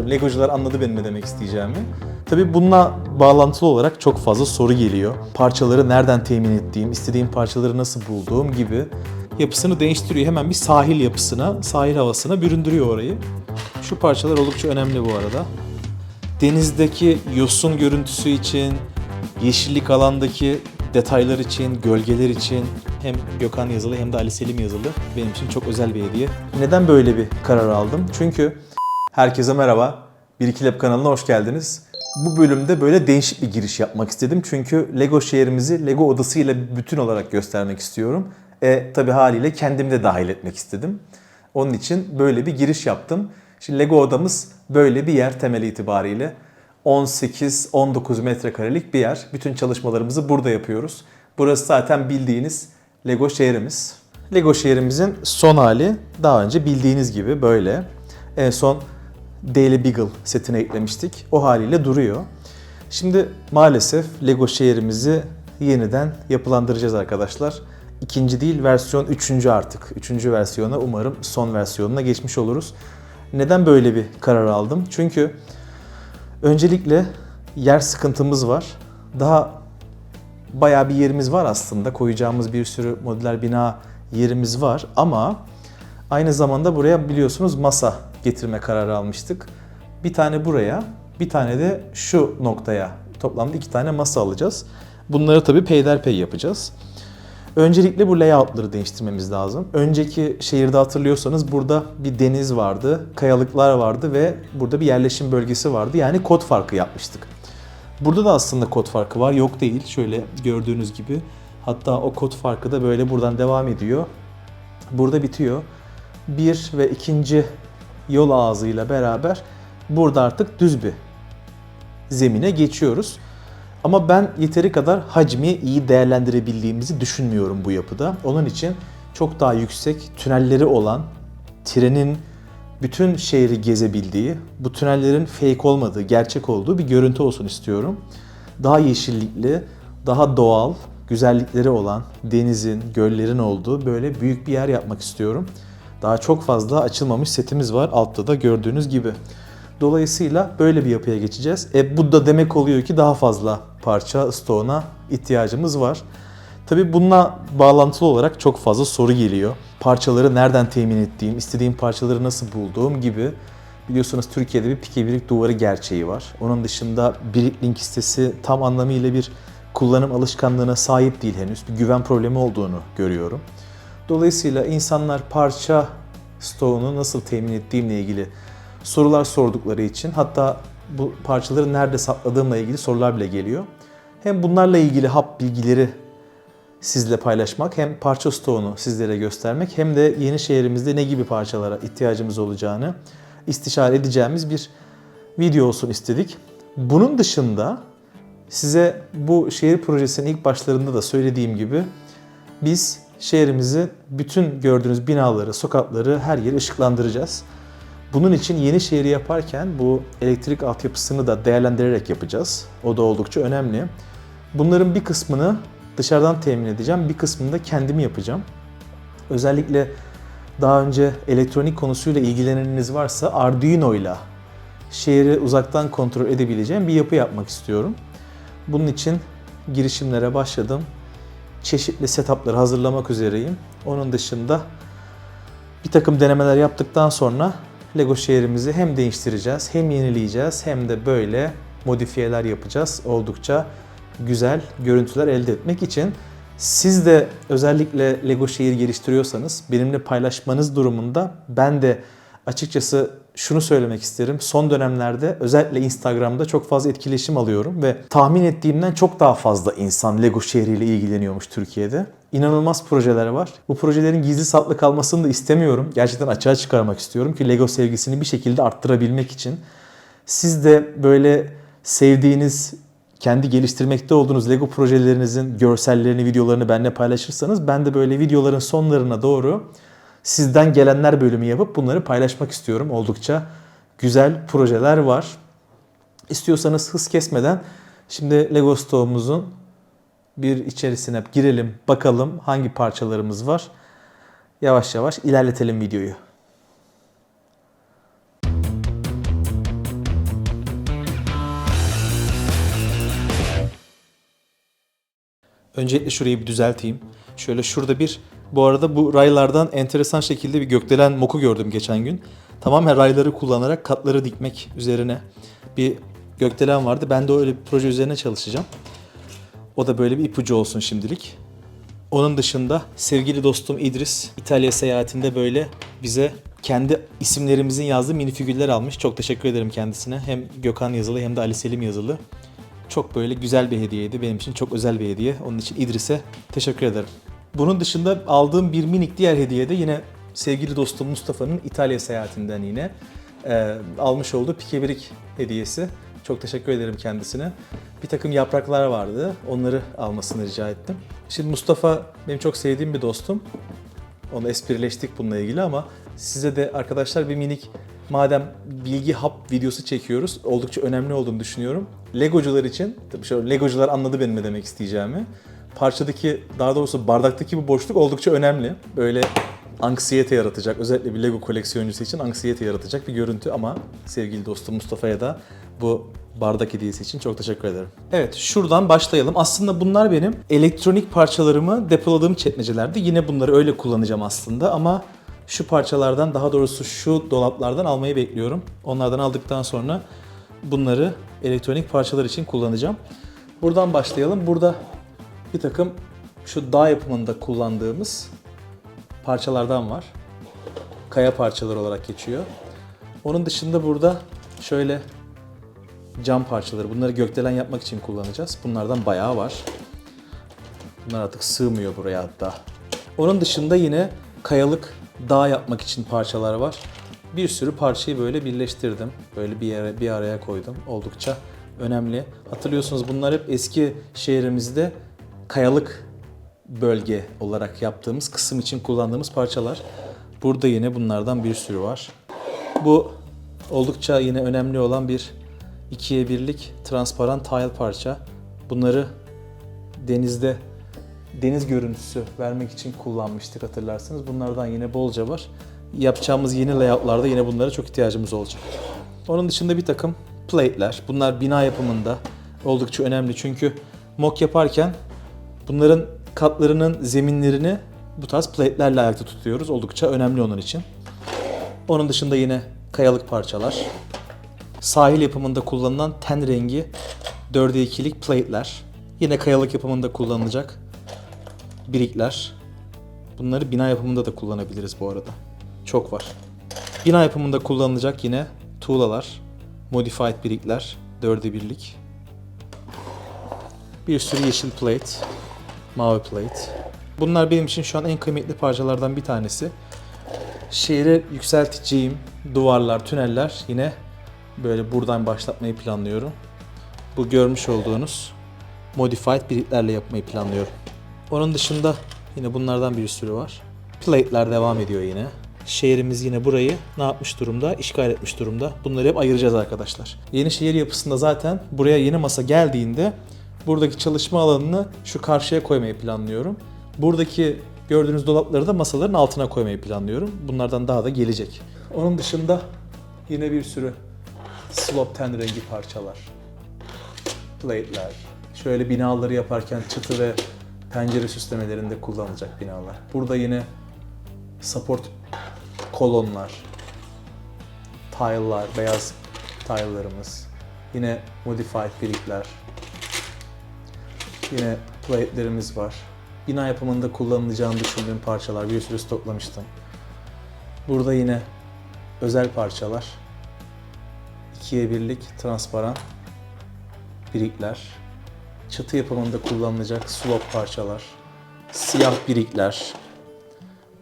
düşünüyorum. Legocular anladı benim ne demek isteyeceğimi. Tabii bununla bağlantılı olarak çok fazla soru geliyor. Parçaları nereden temin ettiğim, istediğim parçaları nasıl bulduğum gibi yapısını değiştiriyor. Hemen bir sahil yapısına, sahil havasına büründürüyor orayı. Şu parçalar oldukça önemli bu arada. Denizdeki yosun görüntüsü için, yeşillik alandaki detaylar için, gölgeler için hem Gökhan yazılı hem de Ali Selim yazılı benim için çok özel bir hediye. Neden böyle bir karar aldım? Çünkü herkese merhaba. Bir iki Lab kanalına hoş geldiniz. Bu bölümde böyle değişik bir giriş yapmak istedim. Çünkü Lego şehrimizi Lego odasıyla bütün olarak göstermek istiyorum. E tabi haliyle kendimi de dahil etmek istedim. Onun için böyle bir giriş yaptım. Şimdi Lego odamız böyle bir yer temel itibariyle. 18-19 metrekarelik bir yer. Bütün çalışmalarımızı burada yapıyoruz. Burası zaten bildiğiniz Lego şehrimiz. Lego şehrimizin son hali daha önce bildiğiniz gibi böyle. En son Daily Beagle setine eklemiştik. O haliyle duruyor. Şimdi maalesef Lego şehrimizi yeniden yapılandıracağız arkadaşlar. İkinci değil versiyon üçüncü artık. Üçüncü versiyona umarım son versiyonuna geçmiş oluruz. Neden böyle bir karar aldım? Çünkü öncelikle yer sıkıntımız var. Daha bayağı bir yerimiz var aslında. Koyacağımız bir sürü modüler bina yerimiz var ama aynı zamanda buraya biliyorsunuz masa getirme kararı almıştık. Bir tane buraya, bir tane de şu noktaya toplamda iki tane masa alacağız. Bunları tabii peyderpey yapacağız. Öncelikle bu layoutları değiştirmemiz lazım. Önceki şehirde hatırlıyorsanız burada bir deniz vardı, kayalıklar vardı ve burada bir yerleşim bölgesi vardı. Yani kod farkı yapmıştık. Burada da aslında kod farkı var. Yok değil. Şöyle gördüğünüz gibi. Hatta o kod farkı da böyle buradan devam ediyor. Burada bitiyor. Bir ve ikinci yol ağzıyla beraber burada artık düz bir zemine geçiyoruz. Ama ben yeteri kadar hacmi iyi değerlendirebildiğimizi düşünmüyorum bu yapıda. Onun için çok daha yüksek tünelleri olan trenin bütün şehri gezebildiği, bu tünellerin fake olmadığı, gerçek olduğu bir görüntü olsun istiyorum. Daha yeşillikli, daha doğal, güzellikleri olan denizin, göllerin olduğu böyle büyük bir yer yapmak istiyorum. Daha çok fazla açılmamış setimiz var altta da gördüğünüz gibi. Dolayısıyla böyle bir yapıya geçeceğiz. E bu da demek oluyor ki daha fazla parça stoğuna ihtiyacımız var. Tabi bununla bağlantılı olarak çok fazla soru geliyor. Parçaları nereden temin ettiğim, istediğim parçaları nasıl bulduğum gibi. Biliyorsunuz Türkiye'de bir pike birik duvarı gerçeği var. Onun dışında Bricklink sitesi tam anlamıyla bir kullanım alışkanlığına sahip değil henüz. Bir güven problemi olduğunu görüyorum. Dolayısıyla insanlar parça stoğunu nasıl temin ettiğimle ilgili sorular sordukları için hatta bu parçaları nerede sakladığımla ilgili sorular bile geliyor. Hem bunlarla ilgili hap bilgileri sizle paylaşmak hem parça stoğunu sizlere göstermek hem de yeni şehrimizde ne gibi parçalara ihtiyacımız olacağını istişare edeceğimiz bir video olsun istedik. Bunun dışında size bu şehir projesinin ilk başlarında da söylediğim gibi biz şehrimizi bütün gördüğünüz binaları, sokakları, her yeri ışıklandıracağız. Bunun için yeni şehri yaparken bu elektrik altyapısını da değerlendirerek yapacağız. O da oldukça önemli. Bunların bir kısmını dışarıdan temin edeceğim, bir kısmını da kendim yapacağım. Özellikle daha önce elektronik konusuyla ilgileneniniz varsa Arduino ile şehri uzaktan kontrol edebileceğim bir yapı yapmak istiyorum. Bunun için girişimlere başladım. Çeşitli setupları hazırlamak üzereyim. Onun dışında bir takım denemeler yaptıktan sonra Lego şehrimizi hem değiştireceğiz, hem yenileyeceğiz, hem de böyle modifiyeler yapacağız. Oldukça güzel görüntüler elde etmek için siz de özellikle Lego şehir geliştiriyorsanız benimle paylaşmanız durumunda ben de açıkçası şunu söylemek isterim. Son dönemlerde özellikle Instagram'da çok fazla etkileşim alıyorum ve tahmin ettiğimden çok daha fazla insan Lego şehriyle ilgileniyormuş Türkiye'de. İnanılmaz projeler var. Bu projelerin gizli saklı kalmasını da istemiyorum. Gerçekten açığa çıkarmak istiyorum ki Lego sevgisini bir şekilde arttırabilmek için. Siz de böyle sevdiğiniz kendi geliştirmekte olduğunuz Lego projelerinizin görsellerini, videolarını benimle paylaşırsanız ben de böyle videoların sonlarına doğru sizden gelenler bölümü yapıp bunları paylaşmak istiyorum. Oldukça güzel projeler var. İstiyorsanız hız kesmeden şimdi Lego stoğumuzun bir içerisine girelim bakalım hangi parçalarımız var. Yavaş yavaş ilerletelim videoyu. Öncelikle şurayı bir düzelteyim. Şöyle şurada bir bu arada bu raylardan enteresan şekilde bir gökdelen moku gördüm geçen gün. Tamamen rayları kullanarak katları dikmek üzerine bir gökdelen vardı. Ben de öyle bir proje üzerine çalışacağım. O da böyle bir ipucu olsun şimdilik. Onun dışında sevgili dostum İdris İtalya seyahatinde böyle bize kendi isimlerimizin yazdığı minifigürler almış. Çok teşekkür ederim kendisine. Hem Gökhan yazılı hem de Ali Selim yazılı. Çok böyle güzel bir hediyeydi. Benim için çok özel bir hediye. Onun için İdris'e teşekkür ederim. Bunun dışında aldığım bir minik diğer hediye de yine sevgili dostum Mustafa'nın İtalya seyahatinden yine e, almış olduğu pikebirik hediyesi. Çok teşekkür ederim kendisine. Bir takım yapraklar vardı. Onları almasını rica ettim. Şimdi Mustafa benim çok sevdiğim bir dostum. Onu esprileştik bununla ilgili ama size de arkadaşlar bir minik madem bilgi hap videosu çekiyoruz oldukça önemli olduğunu düşünüyorum. Legocular için, tabii şöyle Legocular anladı benim ne demek isteyeceğimi. Parçadaki, daha doğrusu bardaktaki bu boşluk oldukça önemli. Böyle anksiyete yaratacak, özellikle bir Lego koleksiyoncusu için anksiyete yaratacak bir görüntü ama sevgili dostum Mustafa'ya da bu bardak hediyesi için çok teşekkür ederim. Evet şuradan başlayalım. Aslında bunlar benim elektronik parçalarımı depoladığım çekmecelerdi. Yine bunları öyle kullanacağım aslında ama şu parçalardan daha doğrusu şu dolaplardan almayı bekliyorum. Onlardan aldıktan sonra bunları elektronik parçalar için kullanacağım. Buradan başlayalım. Burada bir takım şu dağ yapımında kullandığımız parçalardan var. Kaya parçaları olarak geçiyor. Onun dışında burada şöyle cam parçaları. Bunları gökdelen yapmak için kullanacağız. Bunlardan bayağı var. Bunlar artık sığmıyor buraya hatta. Onun dışında yine kayalık dağ yapmak için parçalar var. Bir sürü parçayı böyle birleştirdim. Böyle bir yere bir araya koydum. Oldukça önemli. Hatırlıyorsunuz bunlar hep eski şehrimizde kayalık bölge olarak yaptığımız kısım için kullandığımız parçalar. Burada yine bunlardan bir sürü var. Bu oldukça yine önemli olan bir ikiye birlik transparan tile parça. Bunları denizde deniz görüntüsü vermek için kullanmıştık hatırlarsınız. Bunlardan yine bolca var. Yapacağımız yeni layoutlarda yine bunlara çok ihtiyacımız olacak. Onun dışında bir takım plate'ler. Bunlar bina yapımında oldukça önemli çünkü mock yaparken bunların katlarının zeminlerini bu tarz plate'lerle ayakta tutuyoruz. Oldukça önemli onun için. Onun dışında yine kayalık parçalar. Sahil yapımında kullanılan ten rengi 4'e 2'lik plate'ler. Yine kayalık yapımında kullanılacak birikler. Bunları bina yapımında da kullanabiliriz bu arada. Çok var. Bina yapımında kullanılacak yine tuğlalar, modified birikler, 4'e 1'lik. Bir sürü yeşil plate, mavi plate. Bunlar benim için şu an en kıymetli parçalardan bir tanesi. Şehre yükselteceğim duvarlar, tüneller yine böyle buradan başlatmayı planlıyorum. Bu görmüş olduğunuz modified biriklerle yapmayı planlıyorum. Onun dışında yine bunlardan bir sürü var. Plate'ler devam ediyor yine. Şehrimiz yine burayı ne yapmış durumda? İşgal etmiş durumda. Bunları hep ayıracağız arkadaşlar. Yeni şehir yapısında zaten buraya yeni masa geldiğinde buradaki çalışma alanını şu karşıya koymayı planlıyorum. Buradaki gördüğünüz dolapları da masaların altına koymayı planlıyorum. Bunlardan daha da gelecek. Onun dışında yine bir sürü slop ten rengi parçalar. Plate'ler. Şöyle binaları yaparken çıtı ve pencere süslemelerinde kullanılacak binalar. Burada yine support kolonlar, tile'lar, beyaz tile'larımız. Yine modified birikler. Yine plate'lerimiz var. Bina yapımında kullanılacağını düşündüğüm parçalar bir sürü stoklamıştım. Burada yine özel parçalar. ikiye birlik transparan birikler. Çatı yapımında kullanılacak slop parçalar. Siyah birikler.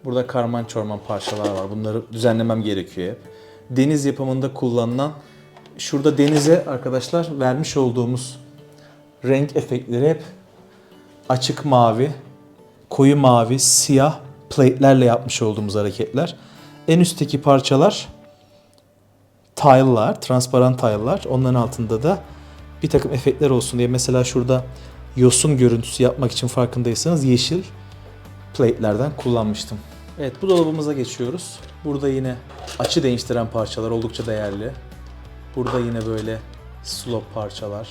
Burada karman çorman parçalar var. Bunları düzenlemem gerekiyor hep. Deniz yapımında kullanılan şurada denize arkadaşlar vermiş olduğumuz renk efektleri hep açık mavi, koyu mavi, siyah plate'lerle yapmış olduğumuz hareketler. En üstteki parçalar tile'lar, transparan tile'lar. Onların altında da bir takım efektler olsun diye mesela şurada yosun görüntüsü yapmak için farkındaysanız yeşil plate'lerden kullanmıştım. Evet bu dolabımıza geçiyoruz. Burada yine açı değiştiren parçalar oldukça değerli. Burada yine böyle slop parçalar,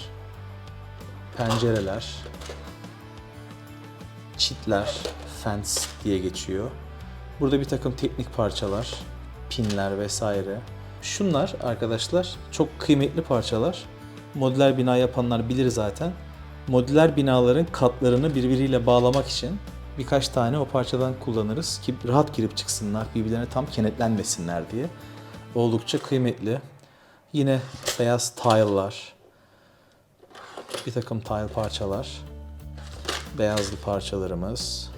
pencereler. Çitler, fence diye geçiyor. Burada bir takım teknik parçalar, pinler vesaire. Şunlar arkadaşlar çok kıymetli parçalar. Modüler bina yapanlar bilir zaten. Modüler binaların katlarını birbiriyle bağlamak için birkaç tane o parçadan kullanırız ki rahat girip çıksınlar, birbirlerine tam kenetlenmesinler diye. Oldukça kıymetli. Yine beyaz tile'lar, bir takım tile parçalar, beyazlı parçalarımız.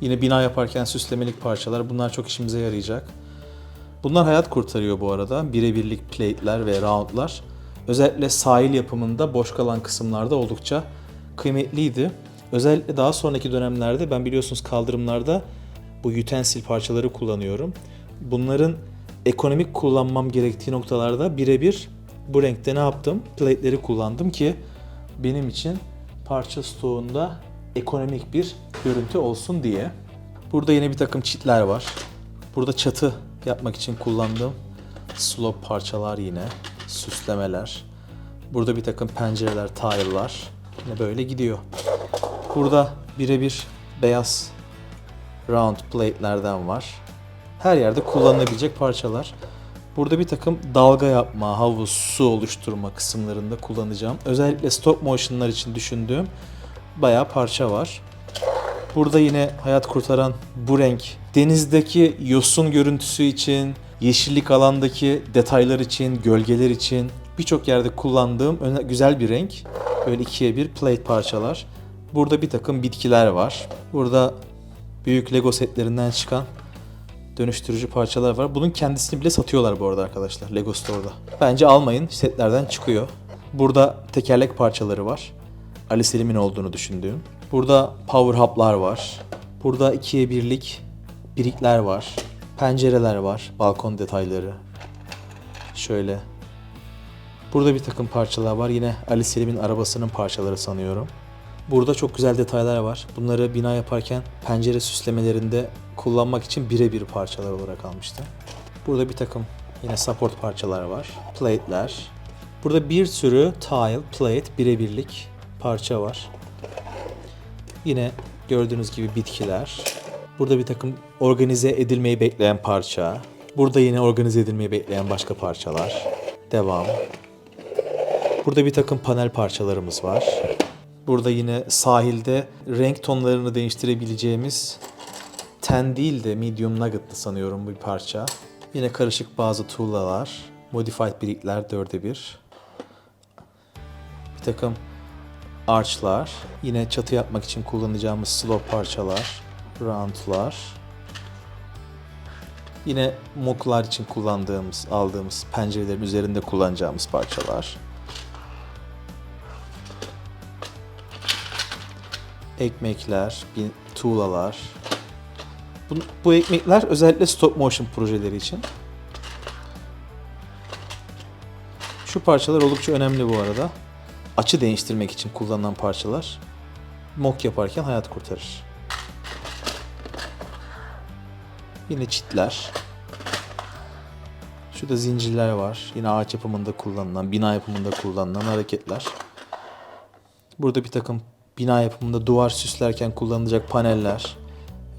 Yine bina yaparken süslemelik parçalar. Bunlar çok işimize yarayacak. Bunlar hayat kurtarıyor bu arada. Birebirlik plate'ler ve round'lar. Özellikle sahil yapımında boş kalan kısımlarda oldukça kıymetliydi. Özellikle daha sonraki dönemlerde ben biliyorsunuz kaldırımlarda bu utensil parçaları kullanıyorum. Bunların ekonomik kullanmam gerektiği noktalarda birebir bu renkte ne yaptım? Plate'leri kullandım ki benim için parça stoğunda ekonomik bir görüntü olsun diye. Burada yine bir takım çitler var. Burada çatı yapmak için kullandığım slope parçalar yine, süslemeler. Burada bir takım pencereler, tile'lar. Yine böyle gidiyor. Burada birebir beyaz round plate'lerden var. Her yerde kullanılabilecek parçalar. Burada bir takım dalga yapma, havuz, su oluşturma kısımlarında kullanacağım. Özellikle stop motion'lar için düşündüğüm bayağı parça var. Burada yine hayat kurtaran bu renk denizdeki yosun görüntüsü için, yeşillik alandaki detaylar için, gölgeler için birçok yerde kullandığım güzel bir renk. Böyle ikiye bir plate parçalar. Burada bir takım bitkiler var. Burada büyük Lego setlerinden çıkan dönüştürücü parçalar var. Bunun kendisini bile satıyorlar bu arada arkadaşlar Lego Store'da. Bence almayın setlerden çıkıyor. Burada tekerlek parçaları var. Ali Selim'in olduğunu düşündüğüm. Burada power hub'lar var. Burada ikiye birlik birikler var. Pencereler var. Balkon detayları. Şöyle. Burada bir takım parçalar var. Yine Ali Selim'in arabasının parçaları sanıyorum. Burada çok güzel detaylar var. Bunları bina yaparken pencere süslemelerinde kullanmak için birebir parçalar olarak almıştım. Burada bir takım yine support parçalar var. Plate'ler. Burada bir sürü tile, plate, birebirlik parça var. Yine gördüğünüz gibi bitkiler. Burada bir takım organize edilmeyi bekleyen parça. Burada yine organize edilmeyi bekleyen başka parçalar. Devam. Burada bir takım panel parçalarımız var. Burada yine sahilde renk tonlarını değiştirebileceğimiz ten değil de medium nugget'lı sanıyorum bu bir parça. Yine karışık bazı tuğlalar, modified birikler dörde bir. Bir takım archlar, yine çatı yapmak için kullanacağımız slope parçalar, roundlar. Yine moklar için kullandığımız, aldığımız pencerelerin üzerinde kullanacağımız parçalar. Ekmekler, tuğlalar. Bu, bu ekmekler özellikle stop motion projeleri için. Şu parçalar oldukça önemli bu arada. Açı değiştirmek için kullanılan parçalar. Mok yaparken hayat kurtarır. Yine çitler. Şurada zincirler var. Yine ağaç yapımında kullanılan, bina yapımında kullanılan hareketler. Burada bir takım bina yapımında duvar süslerken kullanılacak paneller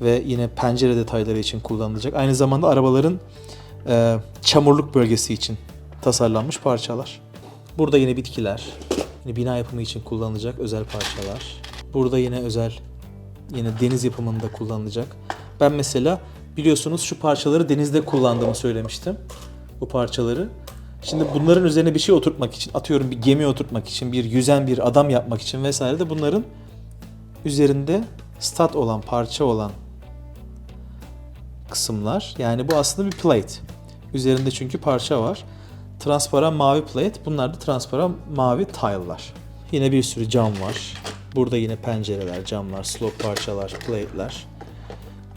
ve yine pencere detayları için kullanılacak. Aynı zamanda arabaların e, çamurluk bölgesi için tasarlanmış parçalar. Burada yine bitkiler, yine bina yapımı için kullanılacak özel parçalar. Burada yine özel, yine deniz yapımında kullanılacak. Ben mesela biliyorsunuz şu parçaları denizde kullandığımı söylemiştim. Bu parçaları. Şimdi bunların üzerine bir şey oturtmak için, atıyorum bir gemi oturtmak için, bir yüzen bir adam yapmak için vesaire de bunların üzerinde stat olan, parça olan kısımlar. Yani bu aslında bir plate. Üzerinde çünkü parça var. Transparan mavi plate. Bunlar da transparan mavi tile'lar. Yine bir sürü cam var. Burada yine pencereler, camlar, slope parçalar, plate'ler.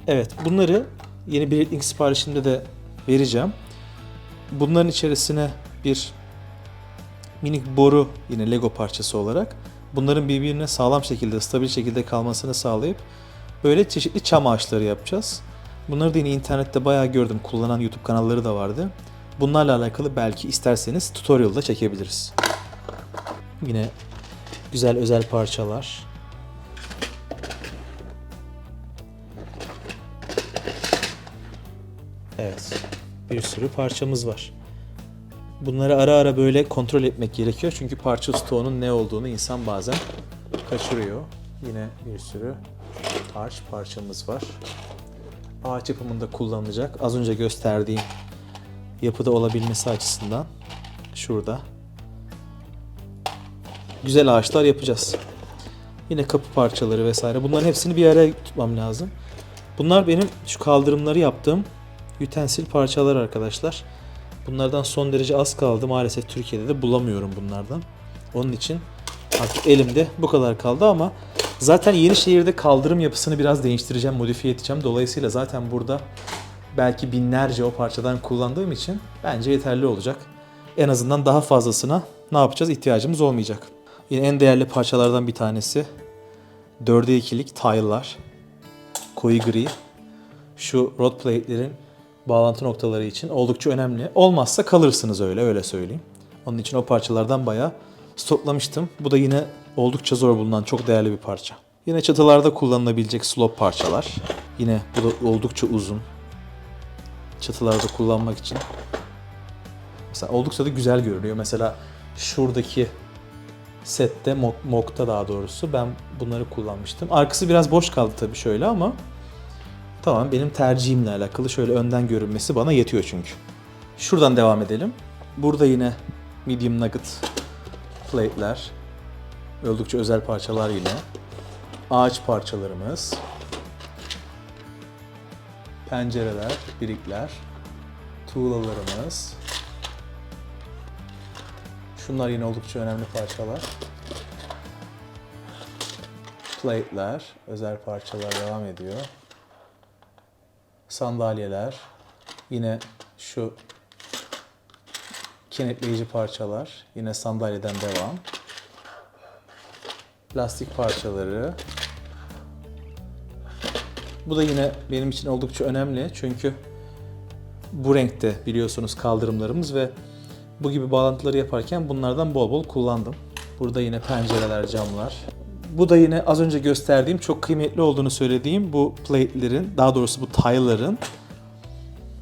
Evet bunları yeni bir link siparişinde de vereceğim. Bunların içerisine bir minik boru yine Lego parçası olarak bunların birbirine sağlam şekilde, stabil şekilde kalmasını sağlayıp böyle çeşitli çam ağaçları yapacağız. Bunları da yine internette bayağı gördüm. Kullanan YouTube kanalları da vardı. Bunlarla alakalı belki isterseniz tutorial da çekebiliriz. Yine Güzel özel parçalar. Evet. Bir sürü parçamız var. Bunları ara ara böyle kontrol etmek gerekiyor. Çünkü parça stoğunun ne olduğunu insan bazen kaçırıyor. Yine bir sürü ağaç parçamız var. Ağaç yapımında kullanılacak. Az önce gösterdiğim yapıda olabilmesi açısından şurada güzel ağaçlar yapacağız. Yine kapı parçaları vesaire. Bunların hepsini bir araya tutmam lazım. Bunlar benim şu kaldırımları yaptığım utensil parçalar arkadaşlar. Bunlardan son derece az kaldı. Maalesef Türkiye'de de bulamıyorum bunlardan. Onun için artık elimde bu kadar kaldı ama zaten Yenişehir'de kaldırım yapısını biraz değiştireceğim, modifiye edeceğim. Dolayısıyla zaten burada belki binlerce o parçadan kullandığım için bence yeterli olacak. En azından daha fazlasına ne yapacağız ihtiyacımız olmayacak. Yine en değerli parçalardan bir tanesi 4'e 2'lik tile'lar. Koyu gri. Şu rod plate'lerin bağlantı noktaları için oldukça önemli. Olmazsa kalırsınız öyle öyle söyleyeyim. Onun için o parçalardan bayağı stoklamıştım. Bu da yine oldukça zor bulunan çok değerli bir parça. Yine çatılarda kullanılabilecek slop parçalar. Yine bu da oldukça uzun. Çatılarda kullanmak için. Mesela oldukça da güzel görünüyor. Mesela şuradaki sette, Mok- Mok'ta daha doğrusu ben bunları kullanmıştım. Arkası biraz boş kaldı tabii şöyle ama tamam benim tercihimle alakalı şöyle önden görünmesi bana yetiyor çünkü. Şuradan devam edelim. Burada yine medium nugget plate'ler. Oldukça özel parçalar yine. Ağaç parçalarımız. Pencereler, birikler. Tuğlalarımız. Şunlar yine oldukça önemli parçalar. Plate'ler, özel parçalar devam ediyor. Sandalyeler, yine şu kenetleyici parçalar, yine sandalyeden devam. Plastik parçaları. Bu da yine benim için oldukça önemli çünkü bu renkte biliyorsunuz kaldırımlarımız ve bu gibi bağlantıları yaparken bunlardan bol bol kullandım. Burada yine pencereler, camlar. Bu da yine az önce gösterdiğim çok kıymetli olduğunu söylediğim bu plate'lerin, daha doğrusu bu tile'ların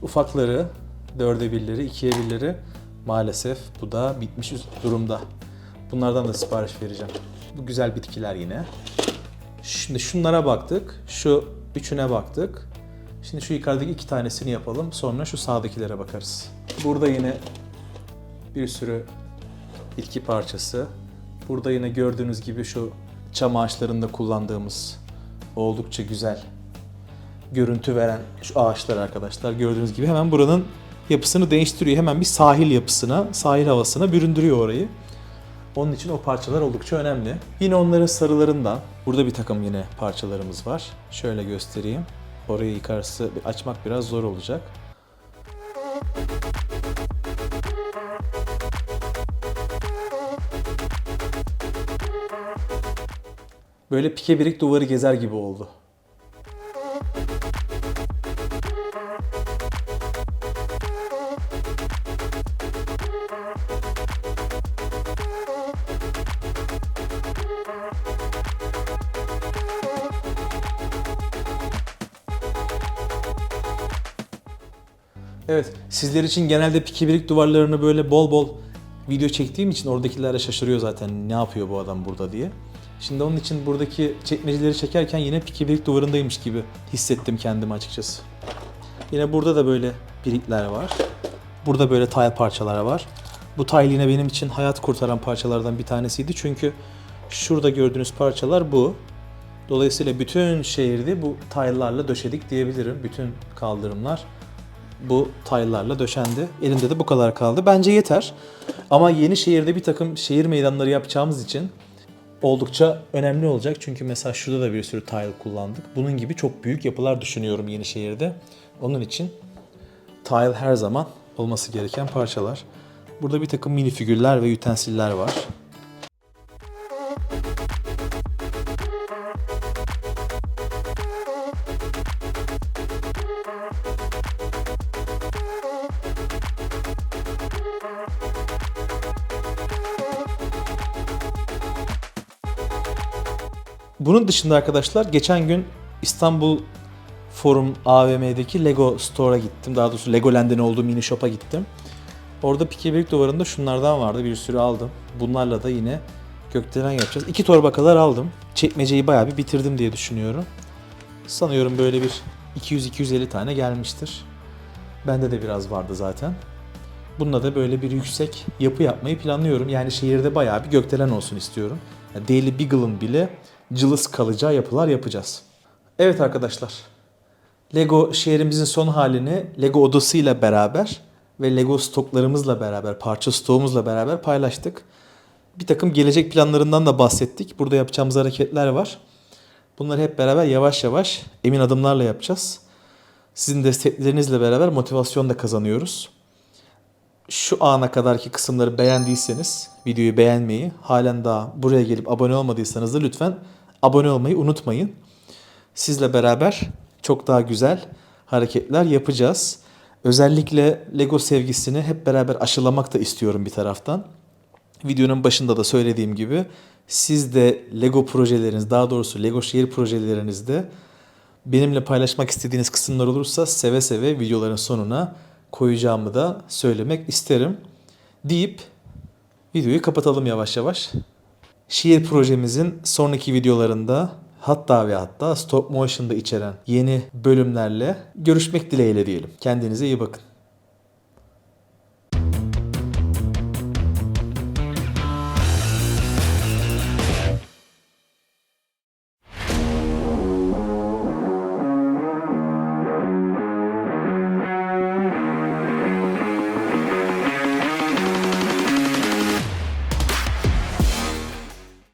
ufakları, dörde birleri, ikiye birleri maalesef bu da bitmiş durumda. Bunlardan da sipariş vereceğim. Bu güzel bitkiler yine. Şimdi şunlara baktık. Şu üçüne baktık. Şimdi şu yukarıdaki iki tanesini yapalım. Sonra şu sağdakilere bakarız. Burada yine bir sürü bitki parçası. Burada yine gördüğünüz gibi şu çam ağaçlarında kullandığımız oldukça güzel görüntü veren şu ağaçlar arkadaşlar. Gördüğünüz gibi hemen buranın yapısını değiştiriyor. Hemen bir sahil yapısına, sahil havasına büründürüyor orayı. Onun için o parçalar oldukça önemli. Yine onların sarılarından burada bir takım yine parçalarımız var. Şöyle göstereyim. Orayı yukarısı açmak biraz zor olacak. Böyle pike birik duvarı gezer gibi oldu. Evet, sizler için genelde pike birik duvarlarını böyle bol bol video çektiğim için oradakiler de şaşırıyor zaten ne yapıyor bu adam burada diye. Şimdi onun için buradaki çekmeceleri çekerken yine pike birik duvarındaymış gibi hissettim kendimi açıkçası. Yine burada da böyle birikler var. Burada böyle tile parçalar var. Bu tile yine benim için hayat kurtaran parçalardan bir tanesiydi. Çünkü şurada gördüğünüz parçalar bu. Dolayısıyla bütün şehirde bu tile'larla döşedik diyebilirim. Bütün kaldırımlar bu tile'larla döşendi. Elimde de bu kadar kaldı. Bence yeter. Ama yeni şehirde bir takım şehir meydanları yapacağımız için oldukça önemli olacak. Çünkü mesela şurada da bir sürü tile kullandık. Bunun gibi çok büyük yapılar düşünüyorum yeni şehirde. Onun için tile her zaman olması gereken parçalar. Burada bir takım mini figürler ve utensiller var. Bunun dışında arkadaşlar geçen gün İstanbul Forum AVM'deki Lego Store'a gittim. Daha doğrusu Legoland'in olduğu mini shop'a gittim. Orada Pike Birlik duvarında şunlardan vardı. Bir sürü aldım. Bunlarla da yine gökdelen yapacağız. İki torba kadar aldım. Çekmeceyi bayağı bir bitirdim diye düşünüyorum. Sanıyorum böyle bir 200-250 tane gelmiştir. Bende de biraz vardı zaten. Bununla da böyle bir yüksek yapı yapmayı planlıyorum. Yani şehirde bayağı bir gökdelen olsun istiyorum. Yani Daily Beagle'ın bile cılız kalacağı yapılar yapacağız. Evet arkadaşlar. Lego şehrimizin son halini Lego odasıyla beraber ve Lego stoklarımızla beraber, parça stoğumuzla beraber paylaştık. Bir takım gelecek planlarından da bahsettik. Burada yapacağımız hareketler var. Bunları hep beraber yavaş yavaş emin adımlarla yapacağız. Sizin desteklerinizle beraber motivasyon da kazanıyoruz. Şu ana kadarki kısımları beğendiyseniz videoyu beğenmeyi, halen daha buraya gelip abone olmadıysanız da lütfen abone olmayı unutmayın. Sizle beraber çok daha güzel hareketler yapacağız. Özellikle Lego sevgisini hep beraber aşılamak da istiyorum bir taraftan. Videonun başında da söylediğim gibi siz de Lego projeleriniz, daha doğrusu Lego şehir projelerinizde benimle paylaşmak istediğiniz kısımlar olursa seve seve videoların sonuna koyacağımı da söylemek isterim. Deyip videoyu kapatalım yavaş yavaş. Şiir projemizin sonraki videolarında hatta ve hatta stop motion'da içeren yeni bölümlerle görüşmek dileğiyle diyelim. Kendinize iyi bakın.